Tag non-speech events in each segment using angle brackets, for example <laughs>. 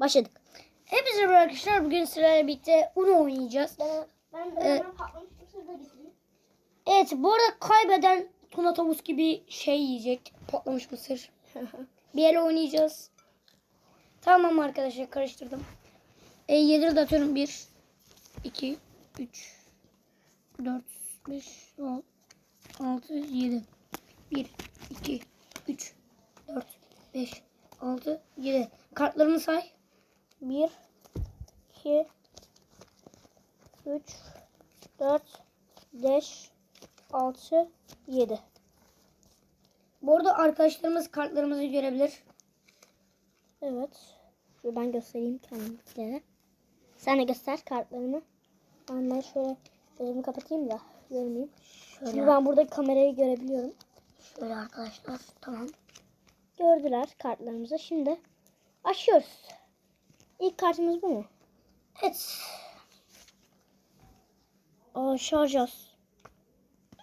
Başladık. Hepinize merhaba arkadaşlar. Bugün sizlerle birlikte Uno oynayacağız. Ben Ee, ben patlamış mısır da getireyim. Evet bu arada kaybeden Tuna Tavus gibi şey yiyecek. Patlamış mısır. <laughs> bir el oynayacağız. Tamam arkadaşlar karıştırdım. E, 7 de atıyorum. 1, 2, 3, 4, 5, 6, 7. 1, 2, 3, 4, 5, 6, 7. Kartlarını say. 1, 2, 3, 4, 5, 6, 7. Bu arada arkadaşlarımız kartlarımızı görebilir. Evet. Şöyle ben göstereyim kendimkilere. Sen de göster kartlarını. Ben, ben şöyle gözümü kapatayım da görmeyeyim. Şöyle, Şimdi ben burada kamerayı görebiliyorum. şöyle arkadaşlar. Tamam. Gördüler kartlarımızı. Şimdi açıyoruz. İlk kartımız bu mu? Evet. Aa şarj az.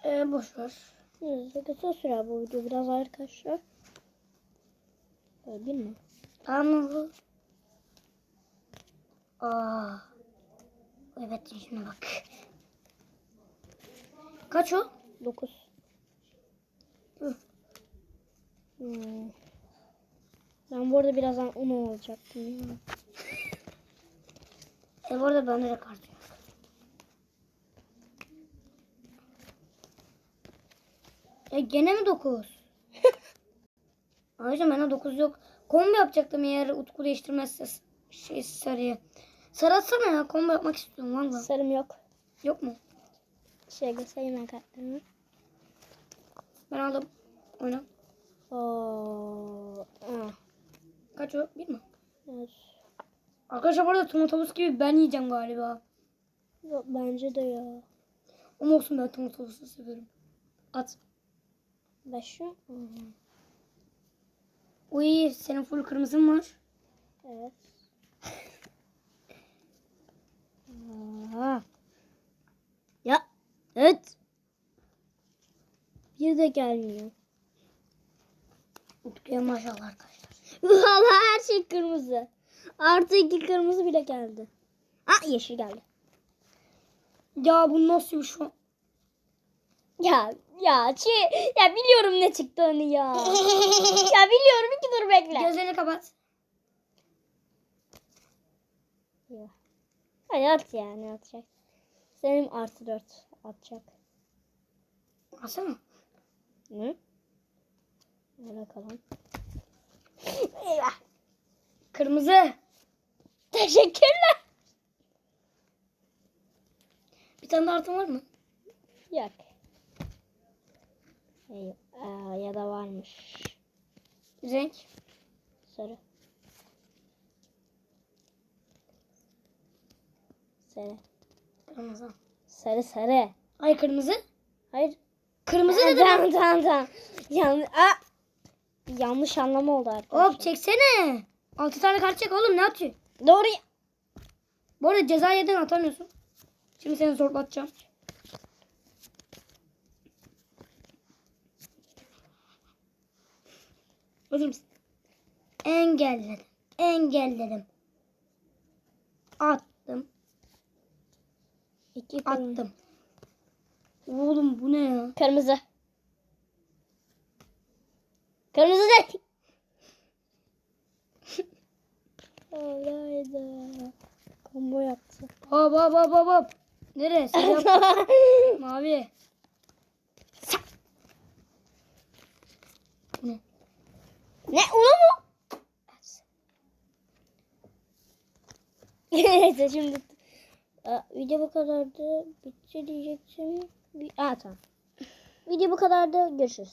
Ee, boş ver. Neyse kısa sürer bu video biraz arkadaşlar. Böyle değil mi? Tamam? Aa. Evet şimdi bak. Kaç o? 9. Hı. Hmm. Ben bu arada birazdan 10 olacaktım. ya. E bu arada bende de kart yok. E gene mi 9? <laughs> Ayrıca bende 9 yok. Kombo yapacaktım eğer Utku değiştirmezse şey sarıya. Sarı atsana ya kombo yapmak istiyorum valla. Sarım yok. Yok mu? Şey göstereyim ben kartlarımı. Ben aldım. Oyna. Oo. Aa. Kaç o? Bir mi? Evet. Arkadaşlar bu arada tomatobus gibi ben yiyeceğim galiba. Yok, bence de ya. Ama olsun ben tomatobusu severim. At. Hı. Uy senin full kırmızın var. Evet. <laughs> Aa. Ya. Evet. Bir de gelmiyor. Utku'ya maşallah arkadaşlar. <laughs> Valla her şey kırmızı. Artı iki kırmızı bile geldi. Aa yeşil geldi. Ya bu nasıl bir şu? Ya ya şey ya biliyorum ne çıktı onu ya. ya biliyorum iki dur bekle. Gözlerini kapat. Ya. Hadi at ya ne atacak. Senin artı dört atacak. Alsana. Ne? Ne bakalım. Eyvah. Kırmızı. Teşekkürler. Bir tane artın var mı? Yok. Aa, ya da varmış. Renk. Sarı. Sarı. Kırmızı. Sarı sarı. Ay kırmızı. Hayır. Kırmızı Aa, dedim. Tamam tamam tamam. Yanlış, aa, yanlış anlama oldu arkadaşlar. Hop çeksene. Altı tane kart çek oğlum ne atıyor? Doğru. Bu arada ceza yedin atamıyorsun. Şimdi seni zorlatacağım. Hazır mısın? Engelledim. Engelledim. Attım. İki. Attım. Oğlum bu ne ya? Kırmızı. Kırmızı de. <laughs> Combo yaptı. Hop hop hop hop hop. Yap. <laughs> Mavi. Ne? ne? Onu mu? Neyse şimdi. Aa, video bu kadardı. Bitti diyecektim. Aa tamam. Video bu kadardı. Görüşürüz.